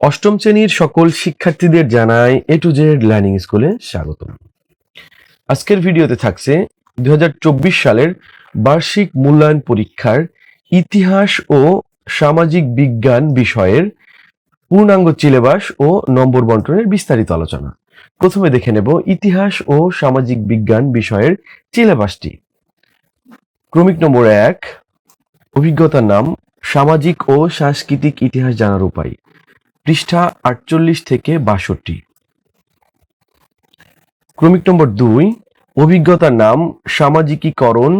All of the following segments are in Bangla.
অষ্টম শ্রেণির সকল শিক্ষার্থীদের জানাই এ টু জেড লার্নিং স্কুলে স্বাগত আজকের ভিডিওতে থাকছে দুই হাজার চব্বিশ সালের বার্ষিক মূল্যায়ন পরীক্ষার ইতিহাস ও সামাজিক বিজ্ঞান বিষয়ের পূর্ণাঙ্গ সিলেবাস ও নম্বর বন্টনের বিস্তারিত আলোচনা। প্রথমে দেখে নেব ইতিহাস ও সামাজিক বিজ্ঞান বিষয়ের সিলেবাসটি। ক্রমিক নম্বর এক, অভিজ্ঞতার নাম, সামাজিক ও সাংস্কৃতিক ইতিহাস জানার উপায়। পৃষ্ঠা আটচল্লিশ থেকে বাষট্টি। ক্রমিক নম্বর দুই, অভিজ্ঞতার নাম, সামাজিকীকরণ,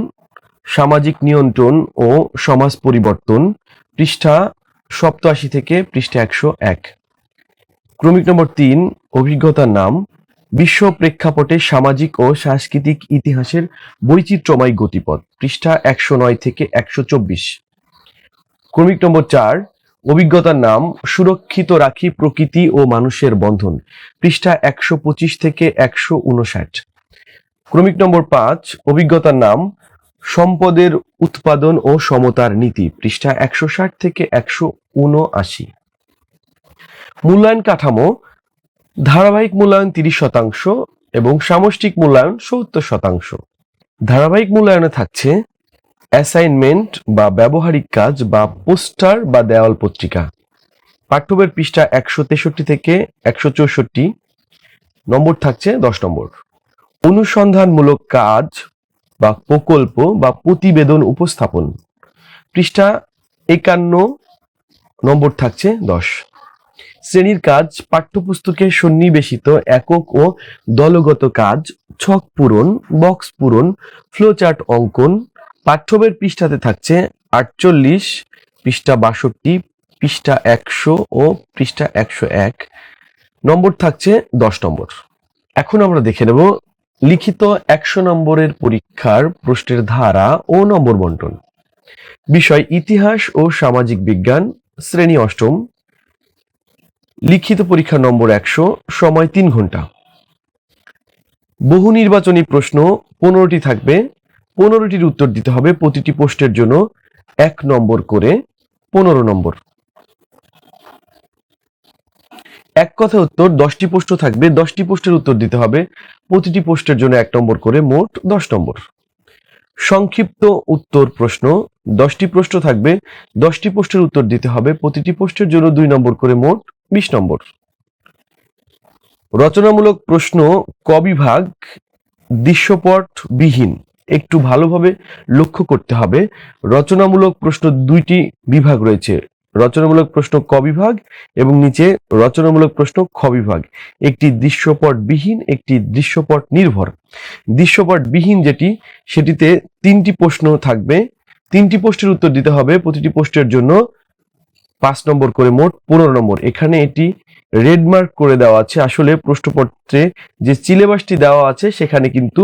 সামাজিক নিয়ন্ত্রণ ও সমাজ পরিবর্তন, পৃষ্ঠা সপ্তাশি থেকে পৃষ্ঠা একশো এক। ক্রমিক নম্বর তিন, অভিজ্ঞতার নাম, বিশ্ব প্রেক্ষাপটে সামাজিক ও সাংস্কৃতিক ইতিহাসের বৈচিত্র্যময় গতিপথ, পৃষ্ঠা একশো নয় থেকে একশো চব্বিশ। ক্রমিক নম্বর চার অভিজ্ঞতার নাম, সুরক্ষিত রাখি প্রকৃতি ও মানুষের বন্ধন, পৃষ্ঠা একশো পঁচিশ থেকে একশো উনষাট। ক্রমিক নম্বর পাঁচ, অভিজ্ঞতার নাম, সম্পদের উৎপাদন ও সমতার নীতি, পৃষ্ঠা একশো ষাট থেকে একশো উনআশি। মূল্যায়ন কাঠামো, ধারাবাহিক মূল্যায়ন তিরিশ শতাংশ এবং সামষ্টিক মূল্যায়ন সত্তর শতাংশ। ধারাবাহিক মূল্যায়নে থাকছে অ্যাসাইনমেন্ট বা ব্যবহারিক কাজ বা পোস্টার বা দেওয়াল পত্রিকা। পাঠ্যবের পৃষ্ঠা একশো তেষট্টি থেকে একশো চৌষট্টি। নম্বর থাকছে দশ নম্বর। অনুসন্ধানমূলক কাজ বা প্রকল্প বা প্রতিবেদন উপস্থাপন। পৃষ্ঠা একান্ন, নম্বর থাকছে দশ। শ্রেণির কাজ, পাঠ্যপুস্তকে সন্নিবেশিত, একক ও দলগত কাজ, ছক পূরণ, বক্স পূরণ, ফ্লোচার্ট অঙ্কন পাঠ্যবের পৃষ্ঠাতে থাকছে আটচল্লিশ, পৃষ্ঠা বাষট্টি, পৃষ্ঠা একশো ও পৃষ্ঠা একশো এক। নম্বর থাকছে দশ নম্বর। এখন আমরা দেখে নেব লিখিত একশো নম্বরের পরীক্ষার প্রশ্নের ধারা ও নম্বর বন্টন। বিষয় ইতিহাস ও সামাজিক বিজ্ঞান, শ্রেণি অষ্টম। লিখিত পরীক্ষা নম্বর একশো, সময় তিন ঘণ্টা। বহু নির্বাচনী প্রশ্ন পনেরোটি থাকবে পনেরোটির উত্তর দিতে হবে। প্রতিটি পোস্টের জন্য এক নম্বর করে পনেরো নম্বর। এক কথা উত্তর, দশটি পোস্ট থাকবে। দশটি পোস্টের উত্তর দিতে হবে। প্রতিটি পোস্টের জন্য এক নম্বর করে মোট দশ নম্বর। সংক্ষিপ্ত উত্তর প্রশ্ন, দশটি প্রশ্ন থাকবে। দশটি পোস্টের উত্তর দিতে হবে। প্রতিটি পোস্টের জন্য দুই নম্বর করে মোট বিশ নম্বর। রচনামূলক প্রশ্ন, কবিভাগ বিভাগ দৃশ্যপট বিহীন একটু ভালোভাবে লক্ষ্য করতে হবে। রচনামূলক প্রশ্ন দুইটি বিভাগ রয়েছে। রচনামূলক প্রশ্ন ক বিভাগ এবং নিচে রচনামূলক প্রশ্ন খ বিভাগ। একটি দৃশ্যপট বিহীন একটি দৃশ্যপট নির্ভর দৃশ্যপট বিহীন যেটি, সেটিতে তিনটি প্রশ্ন থাকবে। তিনটি পোস্টের উত্তর দিতে হবে। প্রতিটি পোস্টের জন্য পাঁচ নম্বর করে মোট পনেরো নম্বর। এখানে এটি রেড মার্ক করে দেওয়া আছে। আসলে প্রশ্নপত্রে যে সিলেবাসটি দেওয়া আছে, সেখানে কিন্তু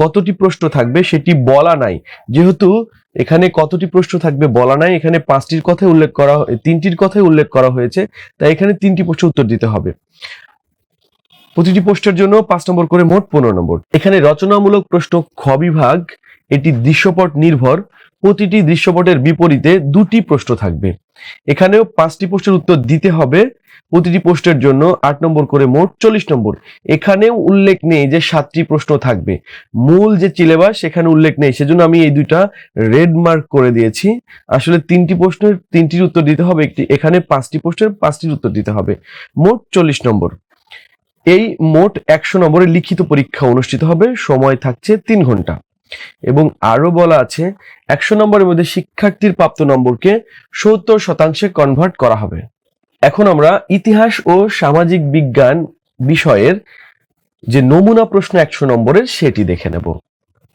কতটি প্রশ্ন থাকবে সেটি বলা নাই। যেহেতু এখানে কতটি প্রশ্ন থাকবে বলা নাই, এখানে পাঁচটির কথা উল্লেখ করা তিনটির কথাই উল্লেখ করা হয়েছে, তাই এখানে তিনটি প্রশ্ন উত্তর দিতে হবে। প্রতিটি প্রশ্নের জন্য পাঁচ নম্বর করে মোট পনেরো নম্বর। এখানে রচনামূলক প্রশ্ন খ বিভাগ এটি দৃশ্যপট নির্ভর, প্রতিটি দৃশ্যপটের বিপরীতে দুটি প্রশ্ন থাকবে। এখানেও পাঁচটি প্রশ্নের উত্তর দিতে হবে, প্রতিটি প্রশ্নের জন্য আট নম্বর করে মোট চল্লিশ নম্বর। এখানেও উল্লেখ নেই যে সাতটি প্রশ্ন থাকবে। মূল যে সিলেবাস সেখানে উল্লেখ নেই, সেজন্য আমি এই দুইটা রেড মার্ক করে দিয়েছি। আসলে তিনটি প্রশ্নের, তিনটির উত্তর দিতে হবে একটি, এখানে পাঁচটি প্রশ্নের, পাঁচটির উত্তর দিতে হবে। মোট চল্লিশ নম্বর। এই মোট একশো নম্বরের লিখিত পরীক্ষা অনুষ্ঠিত হবে, সময় থাকছে তিন ঘণ্টা। এবং আরও বলা আছে, একশো নম্বরের মধ্যে শিক্ষার্থীর প্রাপ্ত নম্বরকে সত্তর শতাংশে কনভার্ট করা হবে। এখন আমরা ইতিহাস ও সামাজিক বিজ্ঞান বিষয়ের যে নমুনা প্রশ্ন একশো নম্বরের, সেটি দেখে নেব।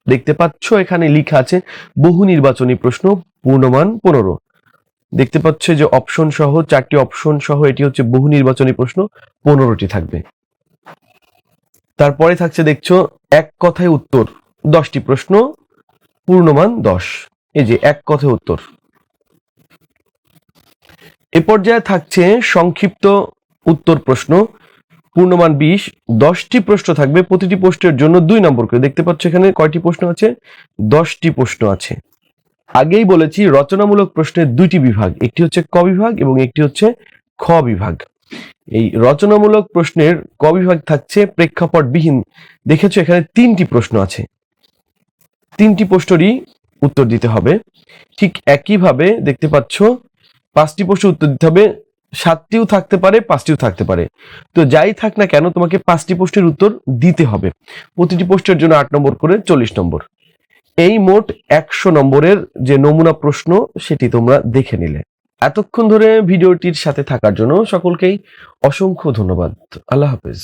দেখতে পাচ্ছ এখানে লেখা আছে, বহু নির্বাচনী প্রশ্ন, পূর্ণমান পনেরো। দেখতে পাচ্ছ যে অপশন সহ, চারটি অপশন সহ, এটি হচ্ছে বহু নির্বাচনী প্রশ্ন, পনেরোটি থাকবে। তারপরে থাকছে দেখছ, এক কথায় উত্তর। দশটি প্রশ্ন, পূর্ণমান দশ। এই যে এক কথায় উত্তর। এ পর্যায়ে থাকছে সংক্ষিপ্ত উত্তর প্রশ্ন, পূর্ণমান বিশ। দশটি প্রশ্ন থাকবে, প্রতিটি প্রশ্নের জন্য দুই নম্বর করে। দেখতে পাচ্ছ এখানে কয়টি প্রশ্ন আছে? দশটি প্রশ্ন আছে। আগেই বলেছি, রচনামূলক প্রশ্নের দুইটি বিভাগ, একটি হচ্ছে ক বিভাগ এবং একটি হচ্ছে খ বিভাগ। এই রচনামূলক প্রশ্নের ক বিভাগ থাকছে প্রেক্ষাপটবিহীন। দেখেছ এখানে তিনটি প্রশ্ন আছে। তিনটি প্রশ্নেরই উত্তর দিতে হবে। ঠিক একইভাবে দেখতে পাচ্ছ, পাঁচটি প্রশ্ন উত্তর দিতে হবে। সাতটিও থাকতে পারে, পাঁচটিও থাকতে পারে। তো যাই থাক না কেন, তোমাকে পাঁচটি প্রশ্নের উত্তর দিতে হবে। প্রতিটি প্রশ্নের জন্য আট নম্বর করে চল্লিশ নম্বর। এই মোট একশো নম্বরের যে নমুনা প্রশ্ন, সেটি তোমরা দেখে নিলে। এতক্ষণ ধরে ভিডিওটির সাথে থাকার জন্য সকলকেই অসংখ্য ধন্যবাদ। আল্লাহ হাফেজ।